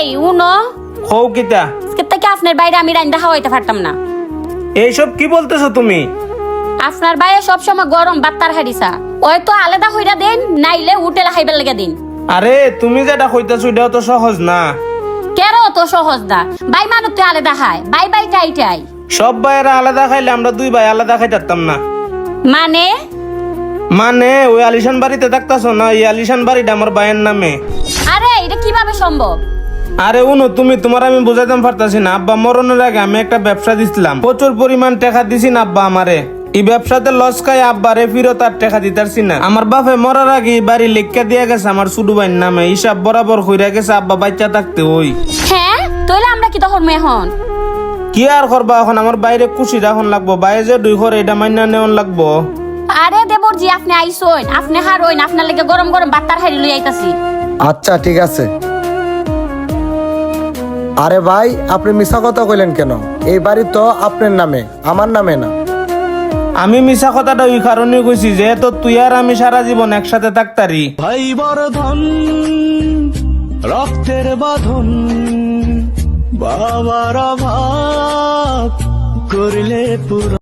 এই উনো। কিতা? আজকে থেকে আপনার বাইরে আমি রান্না খাওয়াইতে পারতাম না। এইসব কি বলতেছো তুমি? আপনার বাইরে সবসময় গরম বাত্তার হারিসা ওই তো আলাদা হইরা দেন নাইলে খাইবার লেগে দিন। আরে তুমি যেটা কইতাছো এটাও তো সহজ না। কেন তো সহজ না। বাই মানুষ তো আলাদা খায় বাই বাই টাই টাই। সব ভাইয়েরা আলাদা খাইলে আমরা দুই ভাই আলাদা খাইতাম না। মানে? মানে ওই আলিশান বাড়িতে থাকতাছো না? এই আলিশান বাড়িটা আমার ভাইয়ের নামে। আরে এটা কীভাবে সম্ভব? আরে উনো তুমি তোমার আমি বুঝাইতাম পারতাছি না। আব্বা মরণের আগে আমি একটা ব্যবসা দিছিলাম। প্রচুর পরিমাণ টাকা দিছি না আব্বা আমারে। এই ব্যবসাতে লস খাই আব্বা রে ফিরত আর টাকা দিতারছি না। আমার বাপে মরার আগে বাড়ি লেখা দিয়া গেছে আমার শুধু ভাইয়ের নামে। হিসাব বরাবর হইরা গেছে আব্বা বাচ্চা থাকতে ওই। হ্যাঁ? তইলে আমরা কি তখন এখন? কি আর করবা এখন? আমার বাইরে খুশি রাখন লাগবো। বাইরে যে দুই ঘর এটা মাইনা নেওয়ান লাগবো। আরে দেবর জি আপনি আইসোন আপনি হারোইন। আপনার লেগে গরম গরম বাত্তার হারি লই আইতাছি। আচ্ছা ঠিক আছে। আরে ভাই আপনি মিশা কথা কইলেন কেন? এই বাড়ি তো আপনার নামে আমার নামে না। আমি মিশা কথাটা ওই কারণে কইছি যে তো তুই আর আমি সারা জীবন একসাথে থাকতারি। ভাই বরধন রক্তের বাঁধন বাবার অভাব করলে পুরো